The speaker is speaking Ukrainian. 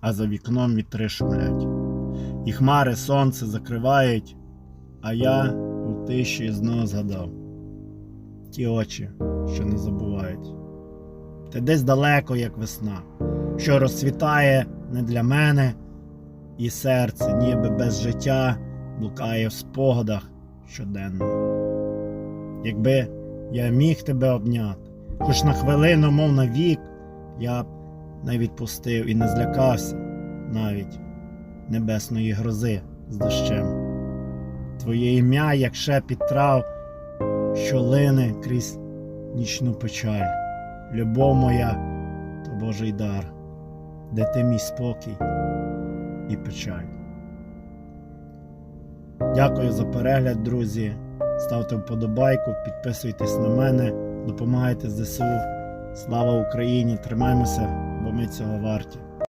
а за вікном вітри шумлять. І хмари сонце закривають, а я у тиші знову згадав ті очі, що не забувають. Ти десь далеко, як весна, що розцвітає не для мене, і серце, ніби без життя, блукає в спогадах щоденно. Якби я міг тебе обняти, хоч на хвилину, мов на вік, я б не відпустив і не злякався навіть небесної грози з дощем. Твоє ім'я, як шепіт трав, що лине крізь нічну печаль. Любов моя то Божий дар, де ти мій спокій і печаль. Дякую за перегляд, друзі. Ставте вподобайку, підписуйтесь на мене, допомагайте ЗСУ. Слава Україні! Тримаймося, бо ми цього варті.